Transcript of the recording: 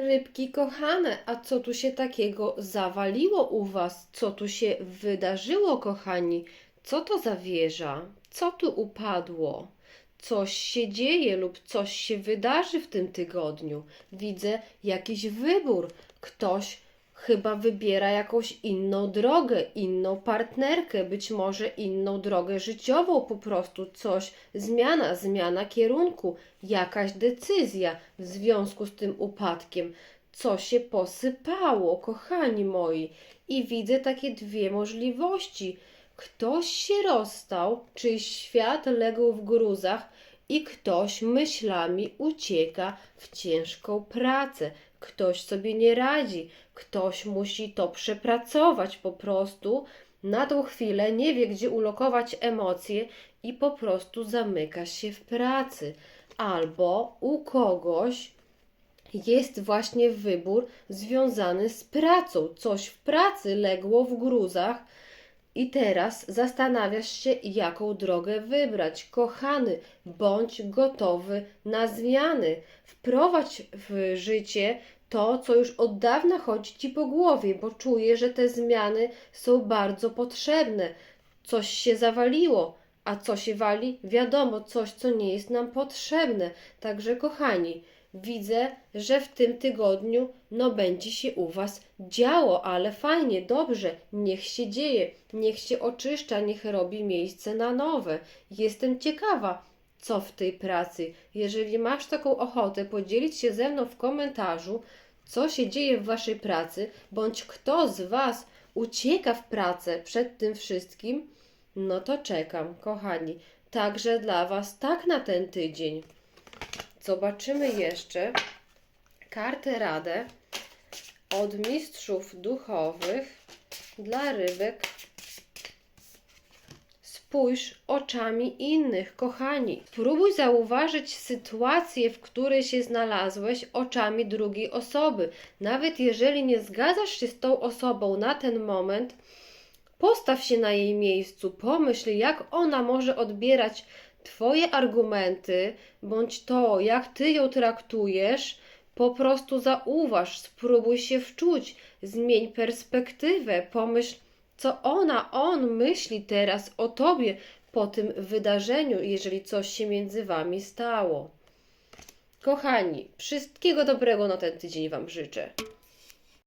Rybki kochane, a co tu się takiego zawaliło u was? Co tu się wydarzyło, kochani? Co to za wieża? Co tu upadło? Coś się dzieje lub coś się wydarzy w tym tygodniu. Widzę jakiś wybór. Ktoś chyba wybiera jakąś inną drogę, inną partnerkę, być może inną drogę życiową, po prostu coś, zmiana, zmiana kierunku, jakaś decyzja w związku z tym upadkiem. Co się posypało, kochani moi? I widzę takie dwie możliwości. Ktoś się rozstał, czyjś świat legł w gruzach i ktoś myślami ucieka w ciężką pracę. Ktoś sobie nie radzi, ktoś musi to przepracować po prostu. Na tą chwilę nie wie, gdzie ulokować emocje i po prostu zamyka się w pracy. Albo u kogoś jest właśnie wybór związany z pracą. Coś w pracy legło w gruzach i teraz zastanawiasz się, jaką drogę wybrać. Kochany, bądź gotowy na zmiany. Wprowadź w życie to, co już od dawna chodzi ci po głowie, bo czuję, że te zmiany są bardzo potrzebne. Coś się zawaliło, a co się wali? Wiadomo, coś, co nie jest nam potrzebne. Także, kochani, widzę, że w tym tygodniu no będzie się u Was działo, ale fajnie, dobrze, niech się dzieje, niech się oczyszcza, niech robi miejsce na nowe. Jestem ciekawa, co w tej pracy. Jeżeli masz taką ochotę podzielić się ze mną w komentarzu, co się dzieje w Waszej pracy, bądź kto z Was ucieka w pracę przed tym wszystkim, no to czekam, kochani. Także dla Was tak na ten tydzień. Zobaczymy jeszcze kartę radę od mistrzów duchowych dla rybek. Spójrz oczami innych, kochani. Spróbuj zauważyć sytuację, w której się znalazłeś oczami drugiej osoby. Nawet jeżeli nie zgadzasz się z tą osobą na ten moment, Postaw się na jej miejscu, pomyśl, jak ona może odbierać Twoje argumenty, bądź to, jak Ty ją traktujesz. Po prostu zauważ, spróbuj się wczuć, zmień perspektywę, pomyśl, co ona, on myśli teraz o Tobie po tym wydarzeniu, jeżeli coś się między Wami stało. Kochani, wszystkiego dobrego na ten tydzień Wam życzę.